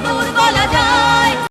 Bye.